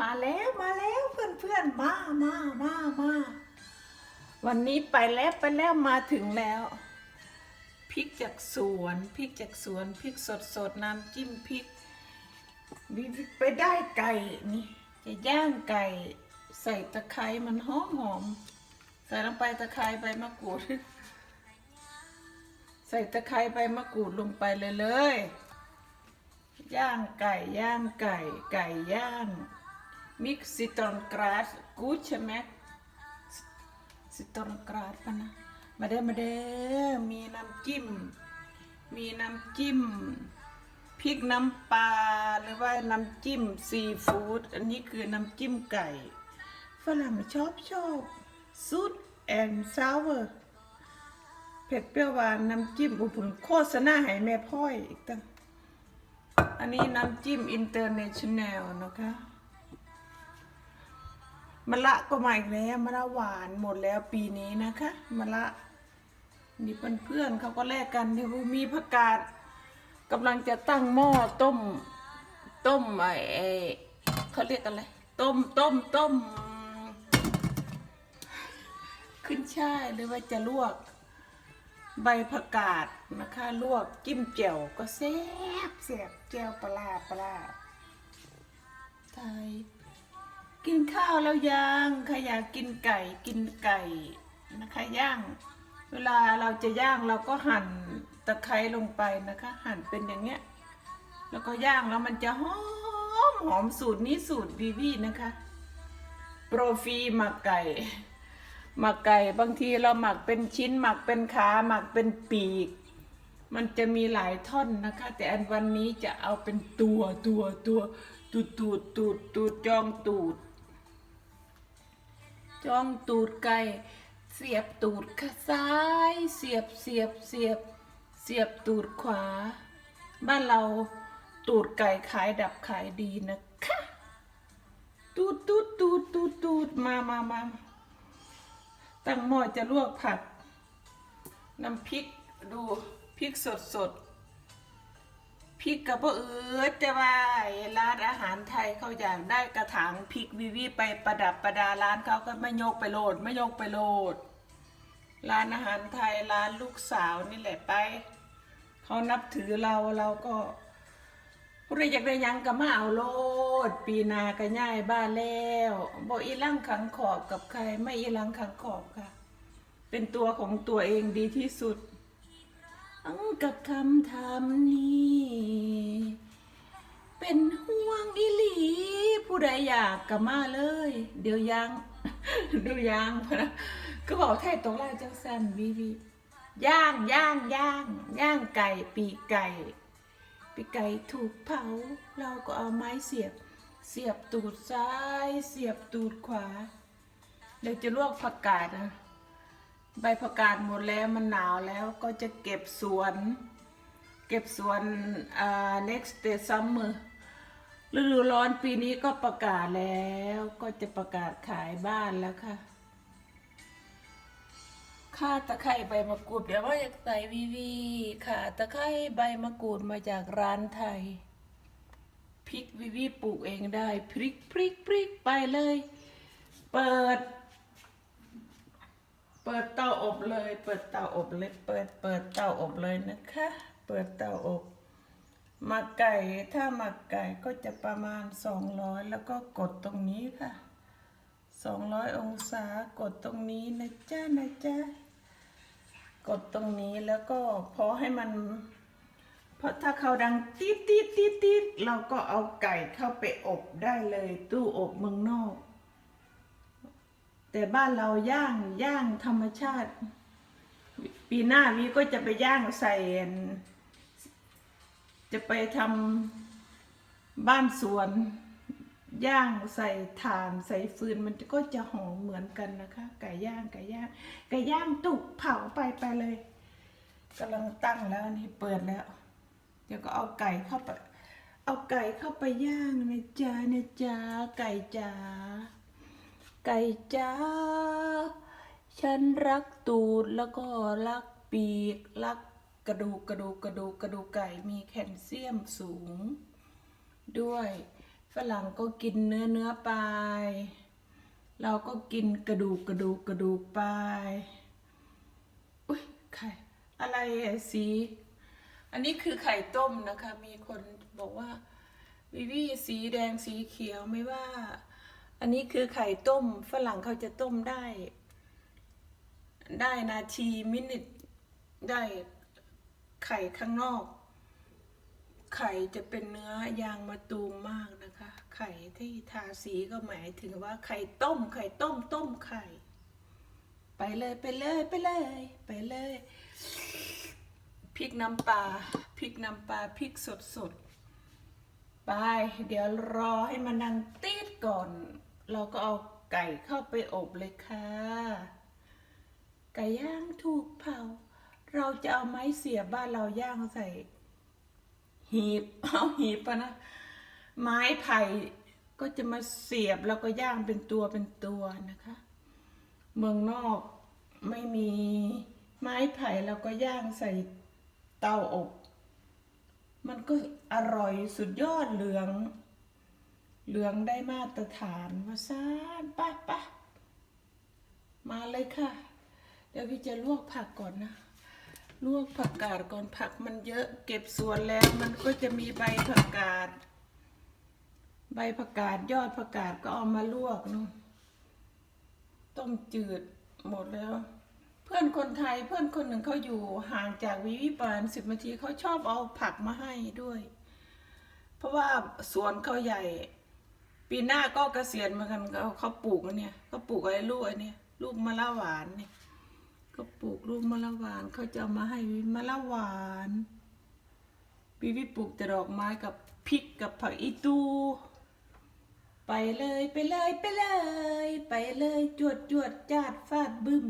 มาแล้วมาแล้วเพื่อนเพื่อนมามามามาวันนี้ไปแล้วไปแล้วมาถึงแล้วพริกจากสวนพริกจากสวนพริกสดสดน้ำจิ้มพริกวิไปได้ไก่นี่จะย่างไก่ใส่ตะไคร้มันหอมหอมใส่ลงไปตะไคร้ใบมะกรูด ใส่ตะไคร้ใบมะกรูดลงไปเลยเลยย่างไก่ย่างไก่ไก่ย่าง มิกซิตรอนกราสกูชแม็กซิตรอนกราสปะนะ มาเด้อมาเด้อมีน้ำจิ้ม มีน้ำจิ้มพริกน้ำปลาหรือว่าน้ำจิ้มซีฟู้ดอันนี้คือน้ำจิ้มไก่ ฝรั่งชอบชอบซูดแอนซาวเวอร์เผ็ดเปรี้ยวหวานน้ำจิ้มอุปุ่นโฆษณาให้แม่พ่อยอีกตั้งอันนี้น้ำจิ้มอินเตอร์เนชั่นแนลนะคะ มะละก็มาอีกแล้วมะละหวานหมดแล้วปีนี้นะคะมะละนี่เพื่อนๆเขาก็แลกกันเดี๋ยมีผักกาดกำลังจะตั้งหม้อต้ม ต้มไอ้เขาเรียกอะไรต้มต้มต้ม ขึ้นช่ายหรือว่าจะลวก ใบผักกาดนะคะลวกจิ้มแจ่วก็แซ่บแซ่บแจ่วปลาปลาร้าไทย กินข้าวแล้วยังใครอยากกินไก่กินไก่นะคะย่าง เวลาเราจะย่างเราก็หั่นตะไคร้ลงไปนะคะ หั่นเป็นอย่างเงี้ย แล้วก็ย่างแล้วมันจะหอมหอมสูตรนี้สูตรวีวีนะคะ โปรฟีหมักไก่หมักไก่บางทีเราหมักเป็นชิ้นหมักเป็นขาหมักเป็นปีก มันจะมีหลายท่อนนะคะ แต่อันวันนี้จะเอาเป็นตัวตัวตัวตูดตูดตูดตูดจองตูด จองตูดไก่ เสียบตูดข้างซ้าย เสียบเสียบเสียบ เสียบตูดขวา บ้านเราตูดไก่ขายดับขายดีนะคะ ตูดตูดตูดตูดตูดมามามาตั้งหม้อจะลวกผักน้ำพริกดูพริกสดสด พริกกับพ่อเอือแต่ว่าไอ้ร้านอาหารไทยเขาอยากได้กระถางพริกวิวีไปประดับประดาร้านเขาก็ไม่ยกไปโหลดไม่ยกไปโหลด ร้านอาหารไทยร้านลูกสาวนี่แหละไปเขานับถือเราเราก็ผู้ใดอยากได้หยังก็มาเอาโลด ปีนาก็ย่ายบ้านแล้วบ่อีหลังขังขอบกับใครไม่อีหลังขังขอบค่ะ เป็นตัวของตัวเองดีที่สุด งกับคำถามนี้ เป็นห่วงอีหลี ผู้ใดอยากก็มาเลย เดี๋ยวยังดูยังพะนะก็บอกไทยตรงแรกจังสันวีวีย่างย่างย่างย่างไก่ปีกไก่ ปีกไก่ถูกเผา เราก็เอาไม้เสียบ เสียบตูดซ้าย เสียบตูดขวาเดี๋ยวจะลวกผักกาดนะ ใบผักกาดหมดแล้วมันหนาวแล้วก็จะเก็บสวน เก็บสวนอ่า next day summer ฤดูร้อนปีนี้ก็ประกาศแล้วก็จะประกาศขายบ้านแล้วค่ะข่าตะไคร้ใบมะกรูดเดี๋ยวว่าอยากใส่วีวีข่าตะไคร้ใบมะกรูดมาจากร้านไทยพริกวีวีปลูกเองได้พริกพริกพริกไปเลย เปิด เปิดเตาอบเลย เปิดเตาอบเลย เปิด เปิดเตาอบเลยนะคะ เปิดเตาอบหมักไก่ถ้าหมักไก่ก็จะประมาณ 200 แล้วก็กดตรงนี้ค่ะ 200 องศากดตรงนี้นะจ๊ะนะจ๊ะกดตรงนี้แล้วก็พอให้มันเพราะถ้าเขาดังตีดตีดตีดตีดเราก็เอาไก่เข้าไปอบได้เลย ตู้อบเมืองนอก แต่บ้านเราย่างย่างธรรมชาติ ปีหน้าวีก็จะไปย่างใส่จะไปทำบ้านสวน ย่างใส่ถ่านใส่ฟืนมันก็จะหอมเหมือนกันนะคะ ไก่ย่างไก่ย่างไก่ย่างตุกเผาไปไปเลยกำลังตั้งแล้วนนี่เปิดแล้ว เดี๋ยวก็เอาไก่เข้าไป เอาไก่เข้าไปย่างนะจ๊ะนะจ๊ะไก่จ๋า ไก่จ้า ฉันรักตูดแล้วก็รักปีก รักกระดูกกระดูกกระดูกกระดูกไก่มีแคลเซียมสูง ด้วยฝรั่งก็กินเนื้อเนื้อไป เราก็กินกระดูกกระดูกกระดูกไปอุ้ยไข่อะไรอะสีอันนี้คือไข่ต้มนะคะ มีคนบอกว่าวิวีสีแดงสีเขียวไม่ว่า อันนี้คือไข่ต้มฝรั่งเขาจะต้มได้ ได้นาทีมินิทได้ไข่ข้างนอก ไข่จะเป็นเนื้อยางมะตูมมากนะคะ ไข่ที่ทาสีก็หมายถึงว่าไข่ต้ม ไข่ต้มต้มไข่ ไปเลยไปเลยไปเลย ไปเลยพริกน้ำปลาพริกน้ำปลาพริกสดสดๆไป เดี๋ยวรอให้มันดังตีดก่อน เราก็เอาไก่เข้าไปอบเลยค่ะ ไก่ย่างถูกเผา เราจะเอาไม้เสียบบ้านเราย่างใส่ หีบเอาหีบนะ ไม้ไผ่ก็จะมาเสียบแล้วก็ย่างเป็นตัวเป็นตัวนะคะ เมืองนอกไม่มีไม้ไผ่แล้วก็ย่างใส่เตาอบ มันก็อร่อยสุดยอดเหลือง เหลืองได้มาตรฐานว่าซานป้าป้ามาเลยค่ะ เดี๋ยวพี่จะลวกผักก่อนนะ ลวกผักกาดก่อนผักมันเยอะ เก็บสวนแล้วมันก็จะมีใบผักกาด ใบผักกาดยอดผักกาดก็เอามาลวกเนาะต้มจืดหมดแล้ว เพื่อนคนไทยเพื่อนคนหนึ่งเขาอยู่ห่างจากวิวิปานสิบนาทีเขาชอบเอาผักมาให้ด้วย เพราะว่าสวนเขาใหญ่ ปีหน้าก็เกษียณเหมือนกันเขาเขาปลูกอันเนี่ยเขาปลูกอะไรลูกอันเนี่ยลูกมะละหวานเนี่ยเขาปลูกลูกมะละหวานเขาจะเอามาให้วิมะละหวานวิวิปลูกแต่ดอกไม้กับพริกกับผักอีตู ไปเลยไปเลยไปเลย ไปเลยจวดจวดจาดฟาดบึ้ม